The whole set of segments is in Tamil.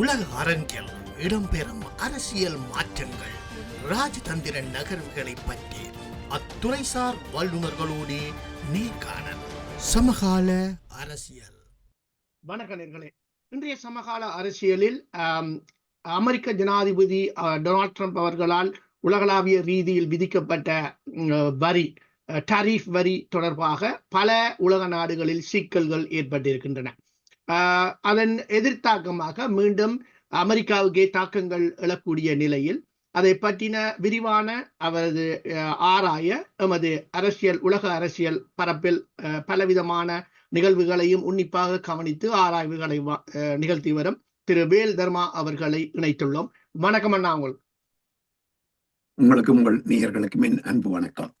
உலக அரங்கில் இடம்பெறும் அரசியல் மாற்றங்கள் ராஜதந்திர நகர்வுகளை பற்றி அத்துறைசார் வல்லுநர்களோடு நேர்காணல் சமகால அரசியல். வணக்க நேர்களே. இன்றைய சமகால அரசியலில் அமெரிக்க ஜனாதிபதி டொனால்ட் ட்ரம்ப் அவர்களால் உலகளாவிய ரீதியில் விதிக்கப்பட்ட வரி டரீஃப் வரி தொடர்பாக பல உலக நாடுகளில் சிக்கல்கள் ஏற்பட்டிருக்கின்றன. அதன் எதிர்த்தாக்கமாக மீண்டும் அமெரிக்காவுக்கே தாக்கங்கள் எழக்கூடிய நிலையில் அதை பற்றின விரிவான அவரது ஆராய எமது அரசியல் உலக அரசியல் பரப்பில் அஹ், பலவிதமான நிகழ்வுகளையும் உன்னிப்பாக கவனித்து ஆராய்வுகளை வா- நிகழ்த்தி வரும் திரு வேல் தர்மா அவர்களை இணைத்துள்ளோம். வணக்கம் அண்ணா உங்களுக்கு உங்களுக்கு உங்கள் நேயர்களுக்கு என் அன்பு வணக்கம்.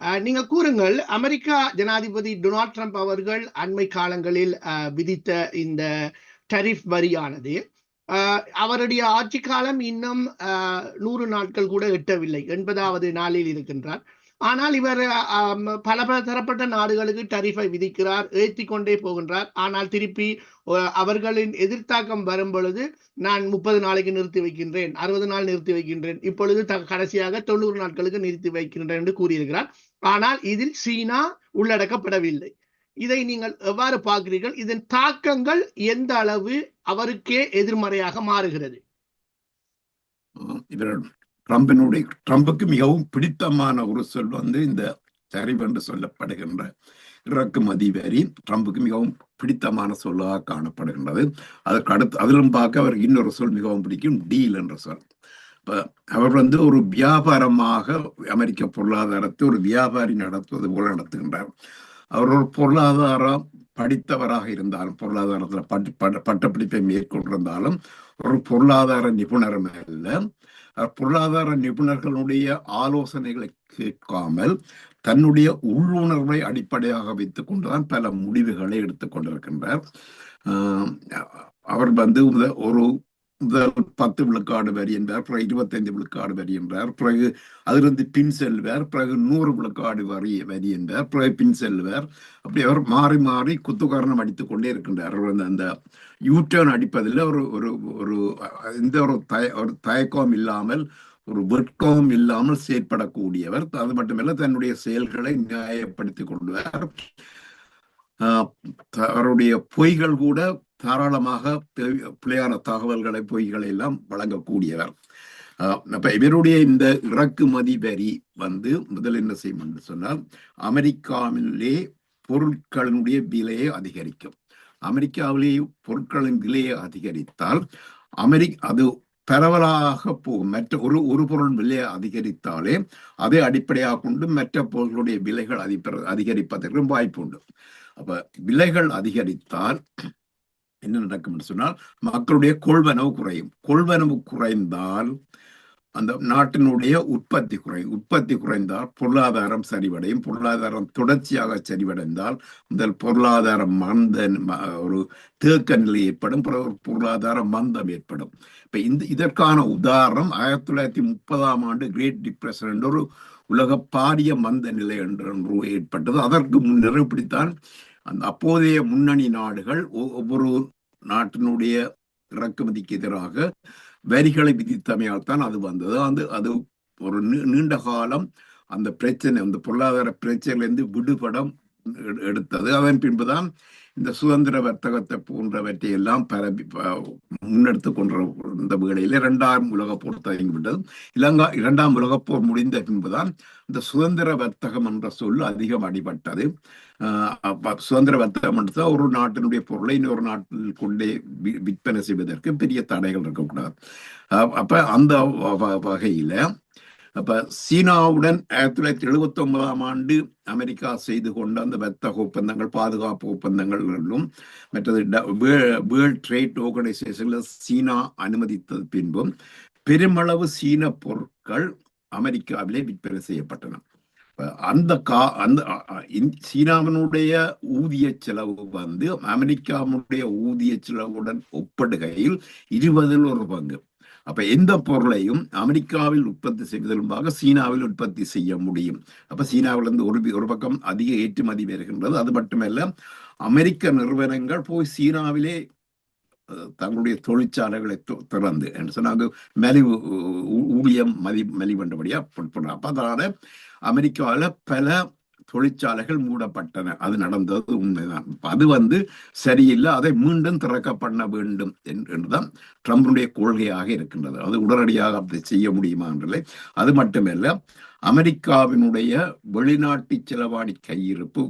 அஹ் நீங்க கூறுங்கள் அமெரிக்கா ஜனாதிபதி டொனால்ட் ட்ரம்ப் அவர்கள் அண்மை காலங்களில் அஹ், விதித்த இந்த டரிஃப் வரியானது. அவருடைய ஆட்சி காலம் இன்னும் நூறு நாட்கள் கூட எட்டவில்லை எண்பதாவது நாளில் இருக்கின்றார். ஆனால் இவர் பல பல தரப்பட்ட நாடுகளுக்கு டரிஃபை விதிக்கிறார் ஏற்றி கொண்டே போகின்றார். ஆனால் திருப்பி அஹ், அவர்களின் எதிர்த்தாக்கம் வரும் பொழுது நான் முப்பது நாளைக்கு நிறுத்தி வைக்கின்றேன் அறுபது நாள் நிறுத்தி வைக்கின்றேன். இப்பொழுது கடைசியாக தொண்ணூறு நாட்களுக்கு நிறுத்தி வைக்கின்றேன் என்று கூறியிருக்கிறார். ஆனால் இதில் சீனா உள்ளடக்கப்படவில்லை. இதை நீங்கள் எவ்வாறு பார்க்கிறீர்கள்? இதன் தாக்கங்கள் எந்த அளவு அவருக்கே எதிர்மறையாக மாறுகிறது? ட்ரம்பினுடைய ட்ரம்புக்கு மிகவும் பிடித்தமான ஒரு சொல் வந்து இந்த சரிவு என்று சொல்லப்படுகின்ற இறக்குமதி வரி ட்ரம்புக்கு மிகவும் பிடித்தமான சொல்லாக காணப்படுகின்றது. அதற்கு அடுத்து அதிலும் பார்க்க அவருக்கு இன்னொரு சொல் மிகவும் பிடிக்கும் டீல் என்ற சொல். அவர் வந்து ஒரு வியாபாரமாக அமெரிக்க பொருளாதாரத்தை ஒரு வியாபாரி நடத்துவது போல நடத்துகின்றார். அவர் ஒரு பொருளாதாரம் படித்தவராக இருந்தாலும் பொருளாதாரத்தில் பட்டு பட்ட பட்டப்படிப்பை மேற்கொண்டிருந்தாலும் ஒரு பொருளாதார நிபுணரும் அல்ல. பொருளாதார நிபுணர்களுடைய ஆலோசனைகளை கேட்காமல் தன்னுடைய உள்ளுணர்வை அடிப்படையாக வைத்துக் கொண்டுதான் பல முடிவுகளை எடுத்துக்கொண்டிருக்கின்றார் அவர் வந்து முத- ஒரு முதல் பத்து விழுக்காடு வரி என்பார் பிறகு இருபத்தைந்து விழுக்காடு வரி என்றார் பிறகு அதிலிருந்து பின் செல்வார் பிறகு நூறு விழுக்காடு வரி வரி என்றார் பிறகு பின் செல்வார். அப்படி அவர் மாறி மாறி குத்துக்காரணம் அடித்துக் கொண்டே இருக்கின்றார். அவர் அந்த யூட்டர்ன் அடிப்பதில் ஒரு ஒரு ஒரு எந்த ஒரு தய ஒரு தயக்கம் இல்லாமல் ஒரு வெட்கம் இல்லாமல் செயற்படக்கூடியவர். அது மட்டுமல்ல தன்னுடைய செயல்களை நியாயப்படுத்திக் கொள்வார். ஆஹ், அவருடைய பொய்கள் கூட தாராளமாக தேவை- பிழையான தகவல்களை பொய்களை எல்லாம் வழங்கக்கூடியவர். ஆஹ், அப்ப இவருடைய இந்த இறக்குமதி வரி வந்து முதல் என்ன செய்யும் என்று சொன்னால் அமெரிக்காவிலே பொருட்களினுடைய விலையை அதிகரிக்கும். அமெரிக்காவிலே பொருட்களின் விலையை அதிகரித்தால் அமெரிக் அது பரவலாக போகும். மற்ற ஒரு ஒரு பொருள் விலையை அதிகரித்தாலே அதை அடிப்படையாக கொண்டு மற்ற பொருட்களுடைய விலைகள் அதிப அதிகரிப்பதற்கும் வாய்ப்பு உண்டு. அப்ப விலைகள் அதிகரித்தால் என்ன நடக்கும் என்று சொன்னால் மக்களுடைய கொள்வனவு குறையும். கொள்வனவு குறைந்தால் அந்த நாட்டினுடைய உற்பத்தி குறையும். உற்பத்தி குறைந்தால் பொருளாதாரம் சரிவடையும். பொருளாதாரம் தொடர்ச்சியாக சரிவடைந்தால் முதல் பொருளாதார மந்த ஒரு தேக்க நிலை ஏற்படும். பொருளாதார மந்தம் ஏற்படும். இப்ப இந்த இதற்கான உதாரணம் ஆயிரத்தி தொள்ளாயிரத்தி முப்பதாம் ஆண்டு கிரேட் டிப்ரெஷன் என்ற ஒரு உலக பாரிய மந்த நிலை என்று ஏற்பட்டது. அதற்கு முன்னர் இப்படித்தான் அந்த அப்போதைய முன்னணி நாடுகள் ஒ- ஒவ்வொரு நாட்டினுடைய இறக்குமதிக்கு எதிராக வரிகளை விதித்தமையால் தான் அது வந்தது. அந்த அது ஒரு நீ- நீண்ட காலம் அந்த பிரச்சனை அந்த பொருளாதார பிரச்சனையிலிருந்து விடுபடம் எடு- எடுத்தது. அதன் பின்புதான் இந்த சுதந்திர வர்த்தகத்தை போன்றவற்றை எல்லாம் பரப்பி முன்னெடுத்து கொன்ற இந்த வேளையில இரண்டாம் உலக போர் தொடங்கிவிட்டது இலங்கா இரண்டாம் உலகப் போர் முடிந்த பின்புதான் இந்த சுதந்திர வர்த்தகம் என்ற சொல் அதிகம் அடிபட்டது. சுதந்திர வர்த்தகம் என்றது ஒரு நாட்டினுடைய பொருளை இன்னொரு நாட்டில் கொண்டே விற்பனை செய்வதற்கு பெரிய தடைகள் இருக்கக்கூடாது. அப்ப அந்த வகையில அப்ப சீனாவுடன் ஆயிரத்தி தொள்ளாயிரத்தி எழுபத்தி ஒன்பதாம் ஆண்டு அமெரிக்கா செய்து கொண்ட அந்த வர்த்தக ஒப்பந்தங்கள் பாதுகாப்பு ஒப்பந்தங்களும் மற்றது வேர்ல்ட் ட்ரேட் ஆர்கனைசேஷன்ல சீனா அனுமதித்தது பின்பும் பெருமளவு சீன பொருட்கள் அமெரிக்காவிலே விற்பனை செய்யப்பட்டன. அந்த கா அந்த சீனாவினுடைய ஊதிய செலவு வந்து அமெரிக்காவுடைய ஊதிய செலவுடன் ஒப்படுகையில் இருபதில் ஒரு பங்கு. அப்ப எந்த பொருளையும் அமெரிக்காவில் உற்பத்தி செய்வதற்காக சீனாவில் உற்பத்தி செய்ய முடியும். அப்ப சீனாவிலிருந்து ஒரு ஒரு பக்கம் அதிக ஏற்றுமதி வருகின்றது அது மட்டுமல்ல அமெரிக்க நிறுவனங்கள் போய் சீனாவிலே தங்களுடைய தொழிற்சாலைகளை திறந்து என்று சொன்னாங்க மலிவு ஊழியம் மதி மலிவண்டபடியா போடுறாங்க அப்ப அதனால அமெரிக்காவில் பல தொழிற்சாலைகள் மூடப்பட்டன. அது நடந்தது உண்மைதான். அது வந்து சரியில்லை. அதை மீண்டும் திறக்க பண்ண வேண்டும் என்று- என்றுதான் ட்ரம்புடைய கொள்கையாக இருக்கின்றது. அது உடனடியாக அதை செய்ய முடியுமா என்றில்லை அது மட்டுமல்ல அமெரிக்காவினுடைய வெளிநாட்டு செலவாணி கையிருப்பு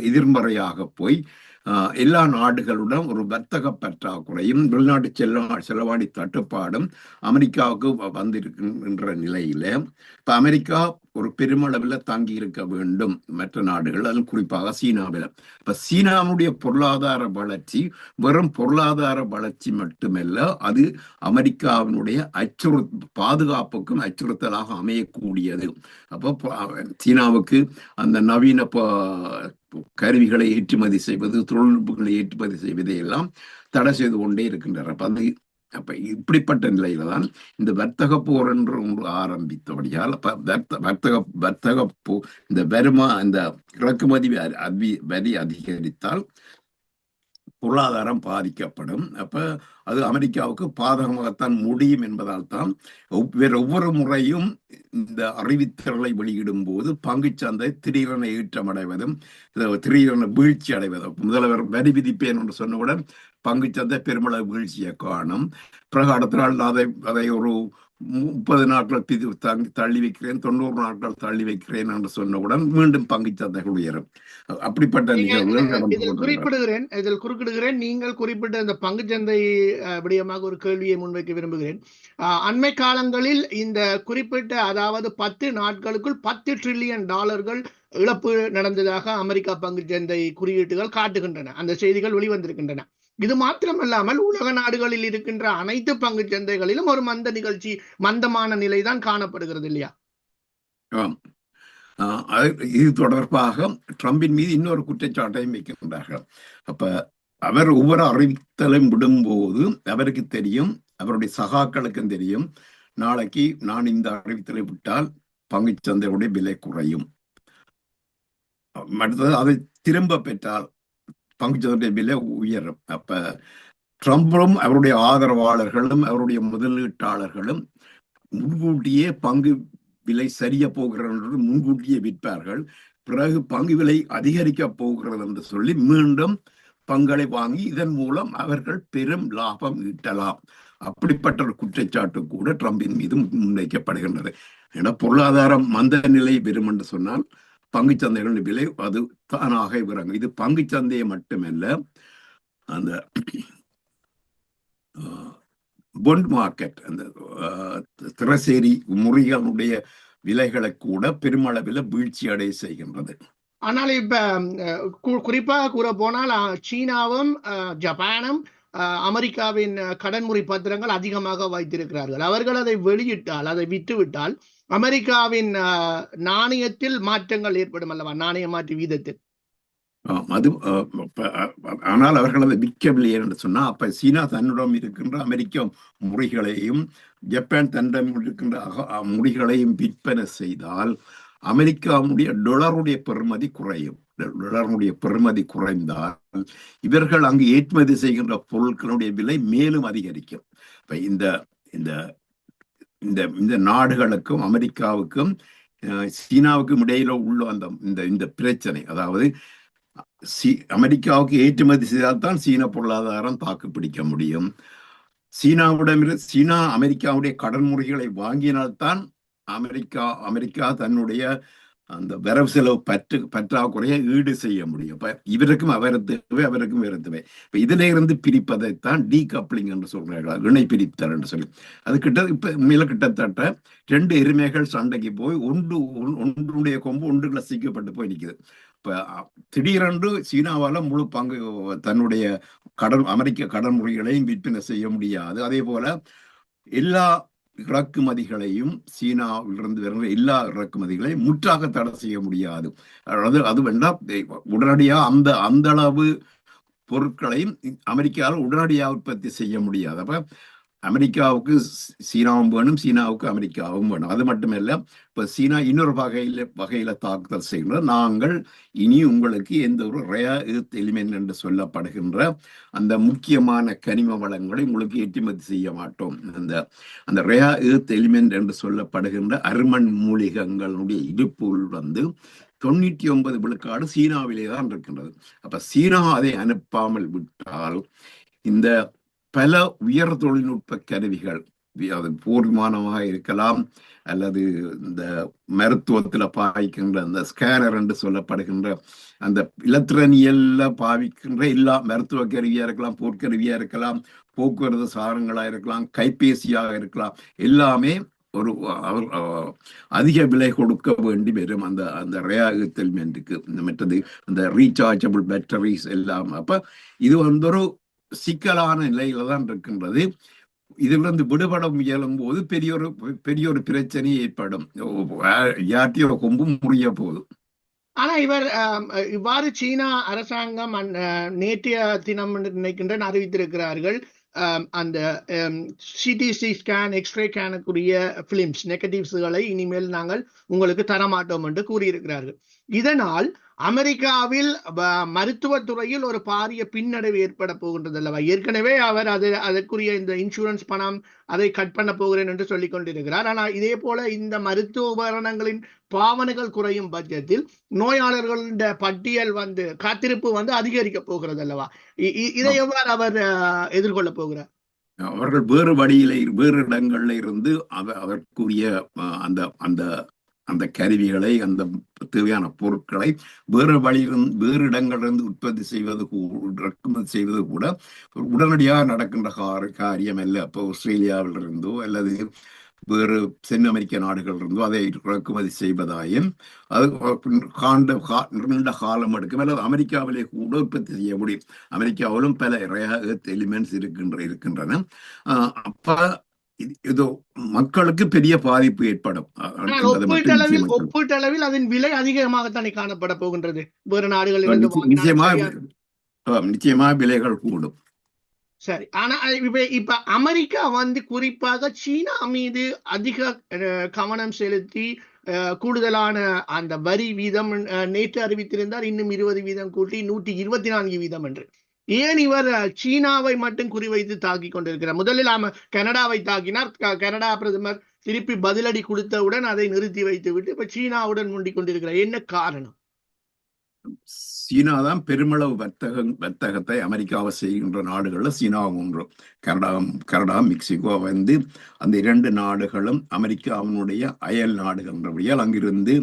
எதிர்மறையாக போய் எல்லா நாடுகளுடன் ஒரு வர்த்தக பற்றாக்குறையும் வெளிநாட்டு செல்ல செலவாணி தட்டுப்பாடும் அமெரிக்காவுக்கு வ- வந்திருக்கின்ற நிலையில இப்ப அமெரிக்கா ஒரு பெருமளவில் தங்கி இருக்க வேண்டும். மற்ற நாடுகள் அதில் குறிப்பாக சீனாவில். இப்ப சீனாவுடைய பொருளாதார வளர்ச்சி வெறும் பொருளாதார வளர்ச்சி மட்டுமல்ல அது அமெரிக்காவினுடைய அச்சுறு பாதுகாப்புக்கும் அச்சுறுத்தலாக அமையக்கூடியது. அப்போ சீனாவுக்கு அந்த நவீன கருவிகளை ஏற்றுமதி செய்வது தொழில்நுட்பங்களை ஏற்றுமதி செய்வதை எல்லாம் தடை செய்து கொண்டே இருக்கின்றனர். அப்ப அது அப்ப இப்படிப்பட்ட நிலையில தான் இந்த வர்த்தக போர் என்று ஒன்று ஆரம்பித்தபடியால் வர்த்தக வர்த்தக போ இந்த வருமா இந்த இறக்குமதி அதி- வரி அதிகரித்தால் பொருளாதாரம் பாதிக்கப்படும். அப்ப அது அமெரிக்காவுக்கு பாதகமாகத்தான் முடியும் என்பதால் தான் வேற ஒவ்வொரு முறையும் இந்த அறிவித்தல்களை வெளியிடும் போது பங்குச்சந்தை திடீரென ஈற்றமடைவதும் இது திடீரென வீழ்ச்சி அடைவதும் முதல்வர் வரி விதிப்பேன் என்று சொன்னவுடன் பங்குச்சந்தை பெருமளவு வீழ்ச்சியை காணும். பிறகு அடுத்த நாள் அதை அதை ஒரு முப்பது நாட்கள் தள்ளி வைக்கிறேன் தொண்ணூறு நாட்கள் தள்ளி வைக்கிறேன் என்று சொன்னவுடன் மீண்டும் பங்குச்சந்தைகள் உயரும். அப்படிப்பட்ட நிகழ்வுகள். குறிப்பிடுகிறேன் இதில் குறிப்பிடுகிறேன் நீங்கள் குறிப்பிட்ட இந்த பங்குச்சந்தை விடயமாக ஒரு கேள்வியை முன்வைக்க விரும்புகிறேன். அண்மை காலங்களில் இந்த குறிப்பிட்ட அதாவது பத்து நாட்களுக்குள் பத்து ட்ரில்லியன் டாலர்கள் இழப்பு நடந்ததாக அமெரிக்கா பங்குச்சந்தை குறியீட்டுகள் காட்டுகின்றன. அந்த செய்திகள் வெளிவந்திருக்கின்றன. இது மாத்திரமல்லாமல் உலக நாடுகளில் இருக்கின்ற அனைத்து பங்கு சந்தைகளிலும் ஒரு மந்த நிகழ்ச்சி மந்தமான நிலைதான் காணப்படுகிறது இல்லையா? ஆஹ் இது தொடர்பாக ட்ரம்பின் மீது இன்னொரு குற்றச்சாட்டையும் வைக்கின்றார்கள். அப்ப அவர் ஒவ்வொரு அறிவித்தலையும் விடும்போது அவருக்கு தெரியும் அவருடைய சகாக்களுக்கும் தெரியும் நாளைக்கு நான் இந்த அறிவித்தலை விட்டால் பங்குச்சந்தையுடைய விலை குறையும். அடுத்தது அதை திரும்ப பெற்றால் பங்குச்சந்தையுடைய விலை உயரும். அப்ப ட்ரம்பும் அவருடைய ஆதரவாளர்களும் அவருடைய முதலீட்டாளர்களும் முன்கூட்டியே பங்கு விலை சரிய போகிறது என்று முன்கூட்டியே விற்பார்கள். பிறகு பங்கு விலை அதிகரிக்க போகிறது என்று சொல்லி மீண்டும் பங்களை வாங்கி இதன் மூலம் அவர்கள் பெரும் லாபம் ஈட்டலாம். அப்படிப்பட்ட ஒரு குற்றச்சாட்டு கூட ட்ரம்பின் மீது முன்வைக்கப்படுகின்றது. ஏன்னா பொருளாதாரம் மந்த நிலை பெறும் என்று சொன்னால் பங்குச்சந்தைகளின் விலை அது தானாக இறங்கும். இது பங்குச்சந்தையை மட்டுமல்ல அந்த பொண்ட் மார்க்கெட் அந்த அஹ், திரசேரி முறிகளுடைய விலைகளை கூட பெருமளவில் வீழ்ச்சி அடைய செய்கின்றது. ஆனால் இப்ப குறிப்பாக கூற போனால் சீனாவும் ஜப்பானும் அஹ், அமெரிக்காவின் கடன்முறை பத்திரங்கள் அதிகமாக வைத்திருக்கிறார்கள். அவர்கள் அதை வெளியிட்டால் அதை விட்டுவிட்டால் அமெரிக்காவின் நாணயத்தில் மாற்றங்கள் ஏற்படும் அல்லவா? நாணய மாற்று வீதத்தில். அது ஆனால் அவர்கள் அதை விற்கவில்லை என்று சொன்னா அப்ப சீனா தன்னிடம் இருக்கின்ற அமெரிக்க முறிகளையும் ஜப்பான் தன்னிடம் இருக்கின்ற முறைகளையும் விற்பனை செய்தால் அமெரிக்காவுடைய டொலருடைய பெருமதி குறையும். டொலருடைய பெருமதி குறைந்தால் இவர்கள் அங்கு ஏற்றுமதி செய்கின்ற பொருட்களுடைய விலை மேலும் அதிகரிக்கும். இப்ப இந்த இந்த இந்த இந்த நாடுகளுக்கும் அமெரிக்காவுக்கும் அஹ், சீனாவுக்கும் இடையில உள்ள அந்த இந்த இந்த பிரச்சனை. அதாவது சீ அமெரிக்காவுக்கு ஏற்றுமதி செய்தால்தான் சீன பொருளாதாரம் தாக்கு பிடிக்க முடியும். சீனாவிடமிருந்து சீனா அமெரிக்காவுடைய கடன் முறைகளை வாங்கினால்தான் அமெரிக்கா அமெரிக்கா தன்னுடைய அந்த வரவு செலவு பற்று பற்றாக்குறையை ஈடு செய்ய முடியும். இப்ப இவருக்கும் அவர் தேவை அவருக்கும் வேறு தேவை. இப்ப இதுல இருந்து பிரிப்பதைத்தான் டீ கப்ளிங் என்று சொல்றார்கள். இணை பிரித்தல் என்று சொல்லி. அது கிட்ட இப்ப மேல கிட்டத்தட்ட ரெண்டு எருமைகள் சண்டைக்கு போய் ஒன்று ஒன்- ஒன்றுடைய கொம்பு ஒன்றுகளை சிக்கப்பட்டு போய் நிற்குது இப்ப திடீரென்று சீனாவால முழு பங்கு தன்னுடைய கடன் அமெரிக்க கடன் முறைகளையும் விற்பனை செய்ய முடியாது. அதே போல எல்லா இறக்குமதிகளையும் சீனாவிலிருந்து வருகிற எல்லா இறக்குமதிகளையும் முற்றாக தடை செய்ய முடியாது. அதாவது அது வேண்டாம் உடனடியா அந்த அந்த அளவு பொருட்களையும் அமெரிக்காவில் உடனடியாக உற்பத்தி செய்ய முடியாது. அப்ப அமெரிக்காவுக்கு சீனாவும் வேணும் சீனாவுக்கு அமெரிக்காவும் வேணும் அது மட்டுமல்ல இப்ப சீனா இன்னொரு வகையில வகையில தாக்குதல் செய்கின்ற நாங்கள் இனி உங்களுக்கு எந்த ஒரு ரேயா எர்த் எலிமெண்ட் என்று சொல்லப்படுகின்ற அந்த முக்கியமான கனிம வளங்களை உங்களுக்கு ஏற்றுமதி செய்ய மாட்டோம். அந்த அந்த ரேயா எர்த் எலிமெண்ட் என்று சொல்லப்படுகின்ற அருமண் மூலிகங்களுடைய இருப்புகள் வந்து தொண்ணூற்றி ஒன்பது விழுக்காடு சீனாவிலே தான் இருக்கின்றது. அப்ப சீனா அதை அனுப்பாமல் விட்டால் இந்த பல உயர் தொழில்நுட்ப கருவிகள் அது போர் விமானமாக இருக்கலாம் அல்லது இந்த மருத்துவத்துல பாவிக்கின்ற அந்த ஸ்கேனர் என்று சொல்லப்படுகின்ற அந்த இலத்திரனியல்ல பாவிக்கின்ற எல்லா மருத்துவ கருவியா இருக்கலாம் போர்க்கருவியா இருக்கலாம் போக்குவரத்து சாதனங்களா இருக்கலாம் கைபேசியாக இருக்கலாம் எல்லாமே ஒரு அவர் அதிக விலை கொடுக்க வேண்டி வரும். அந்த அந்த ரேகத்தெல்மெண்ட்டுக்கு மற்றது அந்த ரீசார்ஜபிள் பேட்டரிஸ் எல்லாம். அப்ப இது வந்து ஒரு சிக்கலான நிலையில தான் இருக்கின்றது. இதிலிருந்து விடுபட முயலும் போது பெரிய ஒரு பெரிய ஒரு பிரச்சனை ஏற்படும் யாத்தியோட கொம்பும் முறிய போதும். ஆனா இவர் இவ்வாறு சீனா அரசாங்கம் அந்- அஹ், நேற்றைய தினம் என்று அறிவித்திருக்கிறார்கள். அந்த சிடிசி ஸ்கேன் எக்ஸ்ரே ஸ்கேனுக்குரிய பிலிம்ஸ் நெகட்டிவ்ஸ்களை இனிமேல் நாங்கள் உங்களுக்கு தரமாட்டோம் என்று கூறியிருக்கிறார்கள். இதனால் அமெரிக்காவில் மருத்துவத்துறையில் ஒரு பாரிய பின்னடைவு ஏற்பட போகின்றது அல்லவா ஏற்கனவே அவர் அது அதற்குரிய இந்த இன்சூரன்ஸ் பணம் அதை கட் பண்ண போகிறேன் என்று சொல்லிக் கொண்டிருக்கிறார். ஆனால் இதே போல இந்த மருத்துவ உபகரணங்களின் பாவனைகள் குறையும் பட்சத்தில் நோயாளர்களின் பட்டியல் வந்து காத்திருப்பு வந்து அதிகரிக்க போகிறது அல்லவா இதை எவ்வாறு அவர் எதிர்கொள்ள போகிறார்? அவர்கள் வேறு வழியில வேறு இடங்கள்ல இருந்து அவ அதற்குரிய அஹ், அந்த அந்த அந்த கருவிகளை அந்த தேவையான பொருட்களை வேறு வழியிலிருந்து வேறு இடங்களிலிருந்து உற்பத்தி செய்வது இறக்குமதி செய்வது கூட உடனடியாக நடக்கின்ற கார- காரியம் அல்ல. இப்போ ஆஸ்திரேலியாவிலிருந்தோ அல்லது வேறு தென் அமெரிக்க நாடுகள் இருந்தோ அதை இறக்குமதி செய்வதாயும் அது காண்ட கா- நீண்ட காலம் எடுக்கும். அல்லது அமெரிக்காவிலே கூட உற்பத்தி செய்ய முடியும். அமெரிக்காவிலும் பல எலிமெண்ட்ஸ் இருக்கின்ற இருக்கின்றன. அப்போ இது- மக்களுக்கு பெரிய பாதிப்பு ஏற்படும். ஒப்பீட்டளவில். ஒப்பீட்டளவில் அதன் விலை அதிகமாகத்தானே காணப்பட போகின்றது. வேறு நாடுகளில் இருந்து நிச்சய- வாங்கினால் நிச்சயமாக சரியா- ஆம், நிச்சயமாக விலைகள் கூடும். சரி ஆனா இப்ப இப்ப அமெரிக்கா வந்து குறிப்பாக சீனா மீது அதிக கவனம் செலுத்தி கூடுதலான அந்த வரி வீதம் நேற்று அறிவித்திருந்தார். இன்னும் இருபது வீதம் கூட்டி நூற்றி இருபத்தி நான்கு வீதம் என்று. ஏன் இவர் சீனாவை மட்டும் குறிவைத்து தாக்கி கொண்டிருக்கிறார்? முதலில் ஆம கனடாவை தாக்கினார். கனடா பிரதமர் திருப்பி பதிலடி கொடுத்தவுடன் அதை நிறுத்தி வைத்து விட்டு இப்ப சீனாவுடன் முண்டிக் கொண்டிருக்கிறார். என்ன காரணம்? சீனா தான் பெருமளவு வர்த்தக வர்த்தகத்தை அமெரிக்காவை செய்கின்ற நாடுகள்ல சீனாவும் ஒன்று. கனடா கனடா மெக்சிகோ வந்து அந்த இரண்டு நாடுகளும் அமெரிக்காவினுடைய அயல் நாடுகள்ன்றபடியால் அங்கிருந்து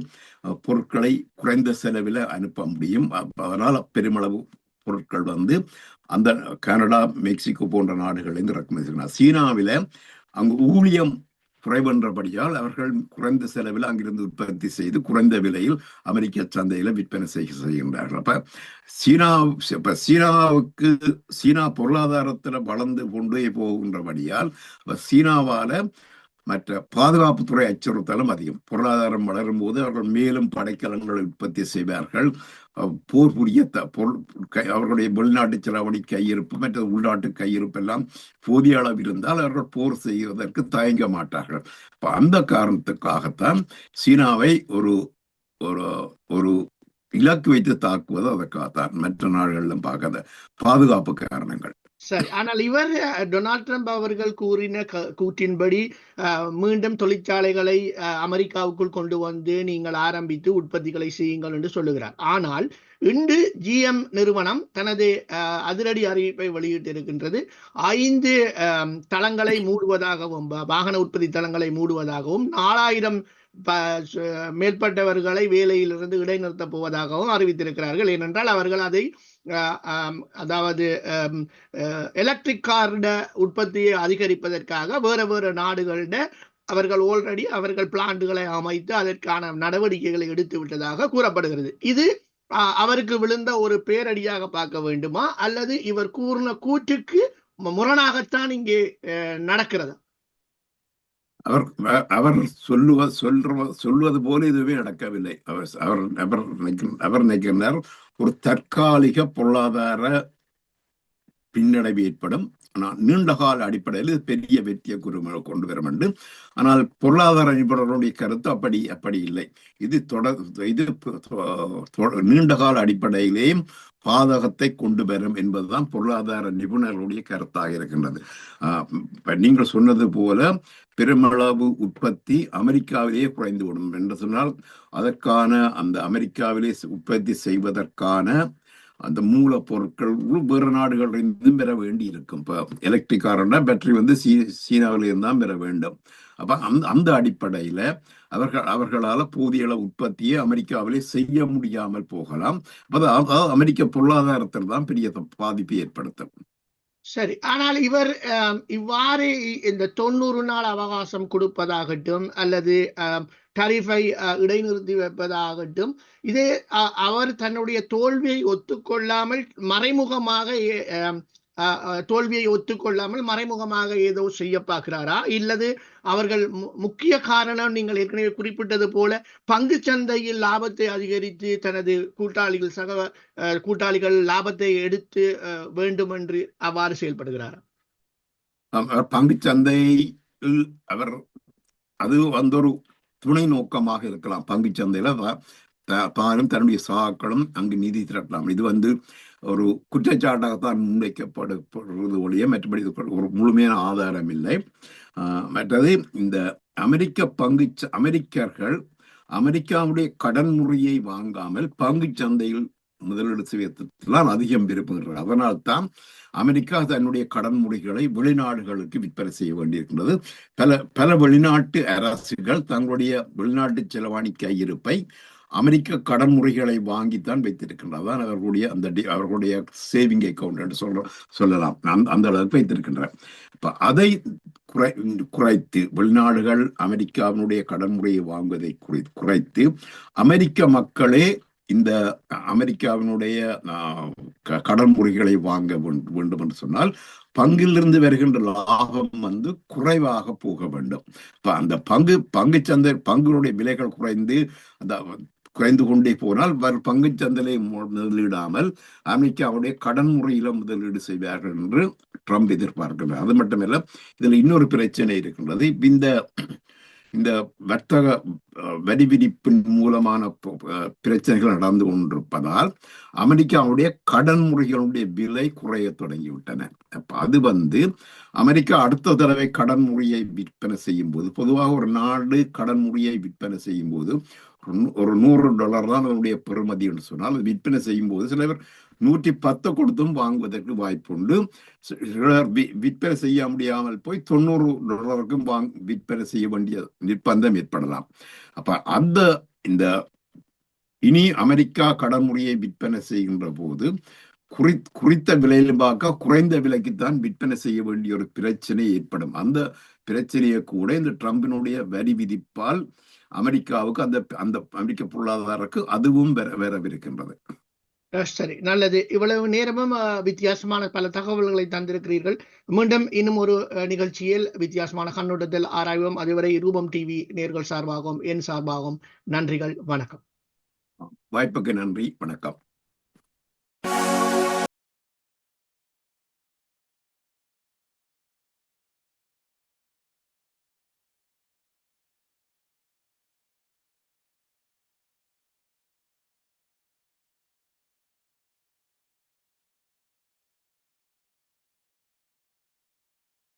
பொருட்களை குறைந்த செலவில் அனுப்ப முடியும். அதனால் பெருமளவு பொருட்கள் வந்து அந்த கனடா மெக்சிகோ போன்ற நாடுகளிலிருந்து இறக்குமதி செய்கிறார் சீனாவில அங்கு ஊழியம் குறைவென்றபடியால் அவர்கள் குறைந்த செலவில் அங்கிருந்து உற்பத்தி செய்து குறைந்த விலையில் அமெரிக்க சந்தையில விற்பனை செய்ய செய்கின்றார்கள். அப்ப சீனா இப்ப சீனாவுக்கு சீனா பொருளாதாரத்துல வளர்ந்து கொண்டே போகின்றபடியால் அப்ப சீனாவால மற்ற பாதுகாப்புத்துறை அச்சுறுத்தலும் அதிகம். பொருளாதாரம் வளரும் போது அவர்கள் மேலும் படைக்கலங்களை உற்பத்தி செய்வார்கள். போர் புரிய த- பொருள் கை- அவர்களுடைய வெளிநாட்டு செலவழி கையிருப்பு மற்ற உள்நாட்டு கையிருப்பு எல்லாம் போதிய அளவு இருந்தால் அவர்கள் போர் செய்வதற்கு தயங்க மாட்டார்கள். இப்போ அந்த காரணத்துக்காகத்தான் சீனாவை ஒரு ஒரு ஒரு இலக்கு வைத்து தாக்குவது அதற்காகத்தான். மற்ற நாடுகளிலும் பார்க்காத பாதுகாப்பு காரணங்கள். சரி. ஆனால் இவர் டொனால்ட் ட்ரம்ப் அவர்கள் கூறின க- கூற்றின்படி அஹ், மீண்டும் தொழிற்சாலைகளை அஹ், அமெரிக்காவுக்குள் கொண்டு வந்து நீங்கள் ஆரம்பித்து உற்பத்திகளை செய்யுங்கள் என்று சொல்லுகிறார். ஆனால் இன்று ஜிஎம் நிறுவனம் தனது அதிரடி அறிவிப்பை வெளியிட்டிருக்கின்றது. ஐந்து தளங்களை மூடுவதாகவும் வாகன உற்பத்தி தளங்களை மூடுவதாகவும் நாலாயிரம் மேற்பட்டவர்களை வேலையிலிருந்து இடைநிறுத்தப் போவதாகவும் அறிவித்திருக்கிறார்கள். ஏனென்றால் அவர்கள் அதை அதாவது எலக்ட்ரிக் கார்ட உற்பத்தியை அதிகரிப்பதற்காக வேறு வேறு நாடுகளிட அவர்கள் ஆல்ரெடி அவர்கள் பிளான்ட்டுகளை அமைத்து அதற்கான நடவடிக்கைகளை எடுத்து விட்டதாக கூறப்படுகிறது. இது அவருக்கு விழுந்த ஒரு பேரடியாக பார்க்க வேண்டுமா? அல்லது இவர் கூறின கூற்றுக்கு முரணாகத்தான் இங்கே அஹ், நடக்கிறதா? அவர் அவர் சொல்லுவ சொல்ற சொல்வது போல இதுவே நடக்கவில்லை. அவர் அவர் அவர் அவர் நினைக்கின்றார் ஒரு தற்காலிக பொருளாதார பின்னடைவு ஏற்படும். ஆனால் நீண்டகால அடிப்படையில் பெரிய வெற்றியை குரு கொண்டு வர வேண்டும். ஆனால் பொருளாதார நிபுணர்களுடைய கருத்து அப்படி அப்படி இல்லை. இது தொடர் இது நீண்டகால அடிப்படையிலேயும் பாதகத்தை கொண்டு வரும் என்பதுதான் பொருளாதார நிபுணர்களுடைய கருத்தாக இருக்கின்றது. ஆஹ் நீங்கள் சொன்னது போல பெருமளவு உற்பத்தி அமெரிக்காவிலேயே குறைந்து விடும். என்று சொன்னால் அதற்கான அந்த அமெரிக்காவிலே உற்பத்தி செய்வதற்கான அந்த மூலப்பொருட்கள் வேறு நாடுகளிலிருந்தும் பெற வேண்டி இருக்கும் இப்போ எலக்ட்ரிக் காரன்னா பேட்டரி வந்து சீ சீனாவிலிருந்து தான் பெற வேண்டும். அப்ப அந்த அந்த அடிப்படையில அவர்கள் அவர்களால போதிய அளவு உற்பத்தியை அமெரிக்காவிலே செய்ய முடியாமல் போகலாம். அது அதாவது அமெரிக்க பொருளாதாரத்தில் தான் பெரிய பாதிப்பை ஏற்படுத்தும். சரி. ஆனால் இவர் இவ்வாறு இந்த தொண்ணூறு நாள் அவகாசம் கொடுப்பதாகட்டும் அல்லது டரிஃபை இடைநிறுத்தி வைப்பதாகட்டும் இதே அவர் தன்னுடைய தோல்வியை ஒத்துக்கொள்ளாமல் மறைமுகமாக ஏ- தோல்வியை ஒத்துக்கொள்ளாமல் மறைமுகமாக ஏதோ செய்ய பார்க்கிறாரா? இல்லது அவர்கள் மு- முக்கிய காரணம் நீங்கள் ஏற்கனவே குறிப்பிட்டது போல பங்கு சந்தையில் லாபத்தை அதிகரித்து தனது கூட்டாளிகள் சக அஹ், கூட்டாளிகள் லாபத்தை எடுத்து அஹ், வேண்டும் என்று அவ்வாறு செயல்படுகிறாரா? பங்கு பங்குச் சந்தையில் அவர் அது வந்து ஒரு துணை நோக்கமாக இருக்கலாம். பங்குச் சந்தையில தானும் தன்னுடைய சகாக்களும் அங்கு நிதி திரட்டலாம். இது வந்து ஒரு குற்றச்சாட்டாகத்தான் முன்வைக்கப்படுவது ஒழிய மற்றபடி இது ஒரு முழுமையான ஆதாரம் இல்லை. மற்றது இந்த அமெரிக்க பங்கு அமெரிக்கர்கள் அமெரிக்காவுடைய கடன் முறையை வாங்காமல் பங்குச் சந்தையில் முதலீடு செய்வதில் அதிகம் விரும்புகிறார்கள் அதனால்தான் அமெரிக்கா தன்னுடைய கடன் முறைகளை வெளிநாடுகளுக்கு விற்பனை செய்ய வேண்டியிருக்கின்றது. பல பல வெளிநாட்டு அரசுகள் தங்களுடைய வெளிநாட்டு செலவாணி கையிருப்பை அமெரிக்க கடன் முறைகளை வாங்கித்தான் வைத்திருக்கின்றன. தான் அவர்களுடைய அந்த அவர்களுடைய சேவிங் அக்கவுண்ட் என்று சொல்ற சொல்லலாம். அந்த அந்த அளவுக்கு வைத்திருக்கின்றனர் இப்ப அதை குறை குறைத்து வெளிநாடுகள் அமெரிக்காவினுடைய கடன் முறையை வாங்குவதை குறை குறைத்து அமெரிக்க மக்களே இந்த அமெரிக்காவினுடைய ஆஹ், க- கடன் முறைகளை வாங்க வேண்டும் என்று சொன்னால் பங்கிலிருந்து வருகின்ற லாபம் வந்து குறைவாக போக வேண்டும். இப்ப அந்த பங்கு பங்கு சந்தை பங்குடைய விலைகள் குறைந்து அந்த குறைந்து கொண்டே போனால் வர் பங்கு சந்தையை முதலீடாமல் அமெரிக்காவுடைய கடன் முறையில முதலீடு செய்வார்கள் என்று ட்ரம்ப் எதிர்பார்க்கிறார். அது மட்டுமல்ல இதுல இன்னொரு பிரச்சனை இருக்கின்றது. இந்த இந்த வர்த்தக அஹ், வரி விதிப்பின் மூலமான பிரச்சனைகள் நடந்து கொண்டிருப்பதால் அமெரிக்காவுடைய கடன் முறைகளுடைய விலை குறைய தொடங்கிவிட்டன. அப்ப அது வந்து அமெரிக்கா அடுத்த தடவை கடன் முறையை விற்பனை செய்யும் போது பொதுவாக ஒரு நாடு கடன் முறையை விற்பனை செய்யும் போது ஒரு நூறு டாலர் தான் அதனுடைய பெறுமதி என்று சொன்னால் அது விற்பனை செய்யும் போது சில பேர் நூற்றி பத்து கொடுத்தும் வாங்குவதற்கு வாய்ப்புண்டு. சிலர் விற்பனை செய்ய முடியாமல் போய் தொண்ணூறு டாலருக்கும் வாங் விற்பனை செய்ய வேண்டிய நிர்பந்தம் ஏற்படலாம். அப்ப அந்த இந்த இனி அமெரிக்கா கடன் முறையை விற்பனை செய்கின்ற போது குறி குறித்த விலையிலும் பார்க்க குறைந்த விலைக்குத்தான் விற்பனை செய்ய வேண்டிய ஒரு பிரச்சனை ஏற்படும். அந்த பிரச்சனையை கூட இந்த ட்ரம்பினுடைய வரி விதிப்பால் அமெரிக்காவுக்கு அந்த அந்த அமெரிக்க பொருளாதாரக்கு அதுவும் வர வரவிருக்கின்றது. சரி. நல்லது. இவ்வளவு நேரமும் வித்தியாசமான பல தகவல்களை தந்திருக்கிறீர்கள். மீண்டும் இன்னும் ஒரு நிகழ்ச்சியில் வித்தியாசமான கண்ணோட்டத்தில் ஆராய்வோம். அதுவரை ரூபம் டிவி நேர்கள் சார்பாகவும் என் சார்பாகவும் நன்றிகள். வணக்கம். வாய்ப்புக்கு நன்றி. வணக்கம்.